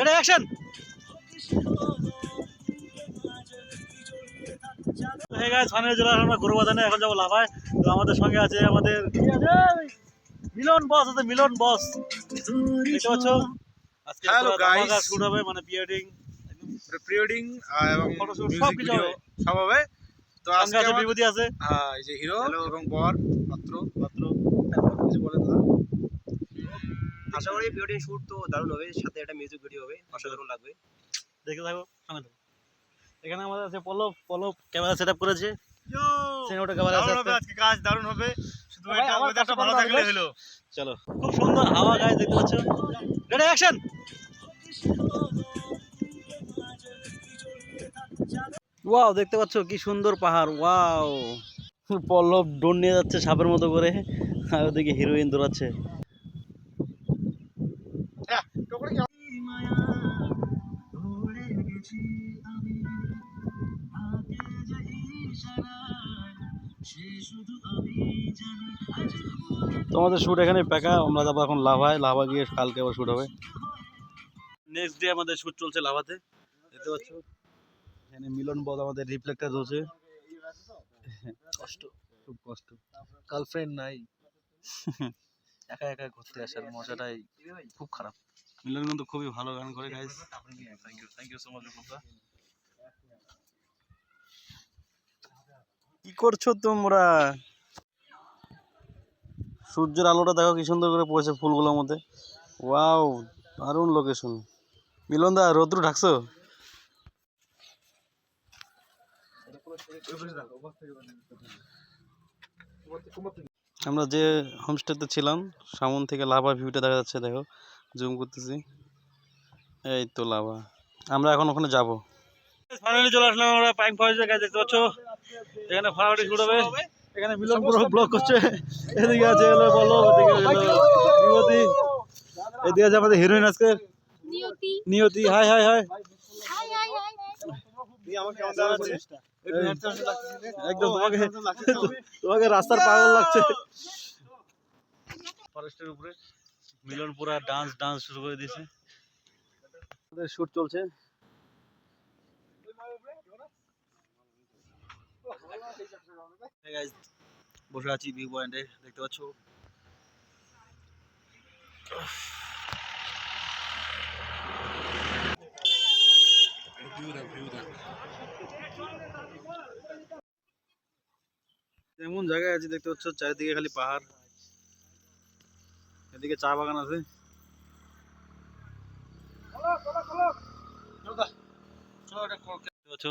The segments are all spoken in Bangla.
রেডি অ্যাকশন চলে আসলাম আমরা গরু বাজানে এখন যাব লাভায়। তো আমাদের সঙ্গে আছে আমাদের? মিলন বস আছে মিলন বস দেখতে পাচ্ছ? আজকে. শুট হবে মানে বিয়ার্ডিং প্রি ওয়েডিং এবং সব কিছু। সব হবে। তো আজকে বিভূতি আছে। হ্যাঁ, এই যে হিরো এবং বর পাত্র। মাত্র কিছু বলে দাদা। আশা করি ভিডিও শুট তো দারুণ হবে সাথে একটা মিউজিক ভিডিও হবে অসাধারণ লাগবে। দেখতে থাকো সঙ্গে থাকো। এখানে আমাদের আছে Pallab Pallab camera set up করেছে সিনেমাটা ক্যামেরা আছে আজকে কাজ দারুণ হবে। শুধু এটা ওয়েদারটা ভালো থাকলে হলো। চলো খুব সুন্দর হাওয়া গায়ে দেখতে পাচ্ছ। রেডি অ্যাকশন ওয়াও দেখতে পাচ্ছ কি সুন্দর পাহাড় ওয়াও পল্লব ডোন নিয়ে যাচ্ছে সাপের মতো করে আর ওদিকে হিরোইন দৌড়াচ্ছে। তোমাদের শ্যুট এখানে পেকা আমরা যাব এখন লাভায় লাভা গিয়ে কালকে আবার শ্যুট হবে। নেক্সট ডে আমাদের শ্যুট চলছে লাভাতে। দেখতে পাচ্ছ? এখানে মিলন বদ আমাদের রিফ্লেক্টার হচ্ছে কষ্ট খুব কষ্ট। গার্লফ্রেন্ড নাই। একা একা ঘুরতে আসার মজাটাই খুব খারাপ। মিলন কিন্তু খুবই ভালো গান করে guys thank you thank you so much Rupa কি করছ তোমরা? সূর্যের আলোটা দেখো কি সুন্দর করে পড়েছে ফুলগুলোর মধ্যে। ওয়াও দারুণ লোকেশন মিলন দা রোদ্রু ঢাকছো? আমরা যে হোমস্টেতে ছিলাম সামন থেকে লাভা ভিউটা দেখা যাচ্ছে দেখো। জুম করতেছি। এই তো লাভা আমরা এখন ওখানে যাব। ফাইনালি চলে আসলাম আমরা পাইং ফরেস্টের কাছে দেখতে পাচ্ছ? এখানে শুট হবে। এখানে মিলন পুরো ব্লক করছে। এদিকে আছে হলো বলো এদিকে বিভূতি এদিকে আছে আমাদের হিরোইন আজকে। Niyati. Hi hi hi. Hi hi hi. একদম তোমাকে তোমাকে রাস্তার পাগল লাগছে। ফরেস্টের উপরে। মিলন পুরা ডান্স ডান্স শুরু করে দিয়েছে। আমাদের শুট চলছে। বসে আছি ভিউ পয়েন্টে দেখতে পাচ্ছ? এমন জায়গায় আছে দেখতে পাচ্ছ চারিদিকে খালি পাহাড়। এদিকে চা বাগান আছে।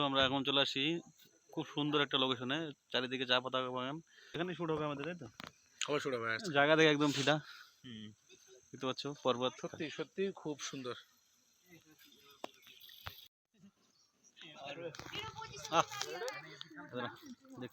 আমরা এখন চলে আসি খুব সুন্দর একটা লোকেশনে চারিদিকে চা পাতা বাগান। এখানে শুট হবে আমাদের তাই তো? শুরু হবে জায়গা দেখে একদম ফিদা। দেখতে পাচ্ছ পর্বত। সত্যি সত্যি খুব সুন্দর। দেখ।